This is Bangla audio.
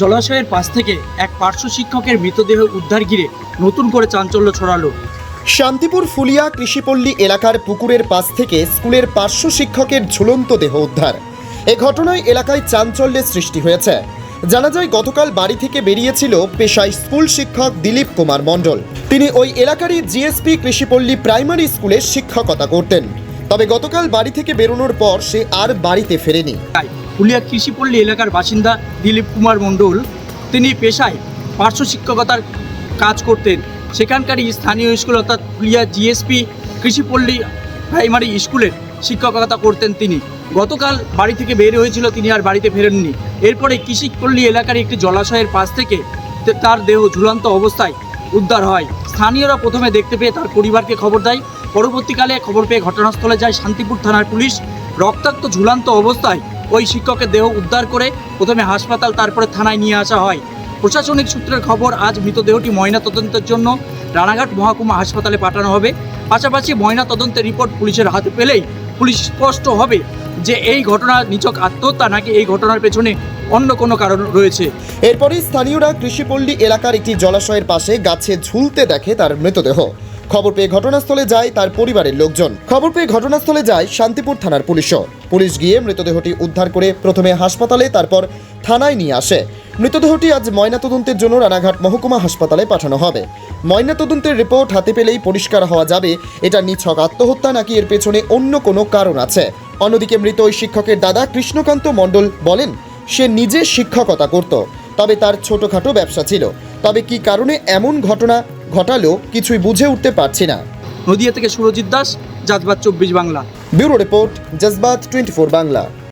জলাশয়ের পাশ থেকে এক পার্শ্ব শিক্ষকের মৃতদেহ উদ্ধার ঘিরে নতুন করে চাঞ্চল্য ছড়ালো। শান্তিপুর ফুলিয়া কৃষিপল্লী এলাকার পুকুরের পাশ থেকে স্কুলের পার্শ্ব শিক্ষকের ঝুলন্ত দেহ উদ্ধার। এ ঘটনায় এলাকায় চাঞ্চল্যের সৃষ্টি হয়েছে। জানা যায়, গতকাল বাড়ি থেকে বেরিয়েছিল পেশায় স্কুল শিক্ষক দিলীপ কুমার মণ্ডল। তিনি ওই এলাকারই জিএসপি কৃষিপল্লী প্রাইমারি স্কুলে শিক্ষকতা করতেন। তবে গতকাল বাড়ি থেকে বেরোনোর পর সে আর বাড়িতে ফেরেনি। ফুলিয়া কৃষিপল্লী এলাকার বাসিন্দা দিলীপ কুমার মণ্ডল। তিনি পেশায় পার্শ্ব শিক্ষকতার কাজ করতেন। সেখানকারই স্থানীয় স্কুল অর্থাৎ ফুলিয়া জিএসপি কৃষিপল্লী প্রাইমারি স্কুলের শিক্ষকতা করতেন তিনি। গতকাল বাড়ি থেকে বের হয়েছিল, তিনি আর বাড়িতে ফেরেননি। এরপরে কৃষিপল্লী এলাকার একটি জলাশয়ের পাশ থেকে তার দেহ ঝুলন্ত অবস্থায় উদ্ধার হয়। স্থানীয়রা প্রথমে দেখতে পেয়ে তার পরিবারকে খবর দেয়। পরবর্তীকালে খবর পেয়ে ঘটনাস্থলে যায় শান্তিপুর থানার পুলিশ। রক্তাক্ত ঝুলন্ত অবস্থায় ওই শিক্ষকের দেহ উদ্ধার করে প্রথমে হাসপাতাল, তারপরে থানায় নিয়ে আসা হয়। প্রশাসনিক সূত্রের খবর, আজ মৃতদেহটি ময়না তদন্তের জন্য রানাঘাট মহকুমা হাসপাতালে পাঠানো হবে। পাশাপাশি ময়না তদন্তের রিপোর্ট পুলিশের হাতে পেলেই পুলিশ স্পষ্ট হবে যে এই ঘটনা নিচক আত্মহত্যা নাকি এই ঘটনার পেছনে অন্য কোনো কারণ রয়েছে। এরপরই স্থানীয়রা কৃষিপল্লী এলাকার একটি জলাশয়ের পাশে গাছে ঝুলতে দেখে তার মৃতদেহ। খবর পেয়ে ঘটনাস্থলে যায় তার পরিবারের লোকজন। খবর পেয়ে ঘটনাস্থলে যায় শান্তিপুর থানার পুলিশও। পুলিশ গিয়ে মৃতদেহটি উদ্ধার করে প্রথমে হাসপাতালে, তারপর থানায় নিয়ে আসে। মৃতদেহটি আজ ময়নাতদন্তের জন্য রানাঘাট মহকুমা হাসপাতালে পাঠানো হবে। ময়নাতদন্তের রিপোর্ট হাতে পেলেই পরিষ্কার হওয়া যাবে, এটা নিছক আত্মহত্যা নাকি এর পেছনে অন্য কোনো কারণ আছে? অন্যদিকে মৃত ওই শিক্ষকের দাদা কৃষ্ণকান্ত মণ্ডল বলেন, সে নিজে শিক্ষকতা করত, তবে তার ছোটখাটো ব্যবসা ছিল। তবে কি কারণে এমন ঘটনা ঘটালো কিছুই বুঝে উঠতে পারছি না। নদিয়া থেকে সুরজিৎ দাস জাজবাদ চব্বিশ বাংলা। ব্যুরো রিপোর্ট জাজবাদ টোয়েন্টি বাংলা।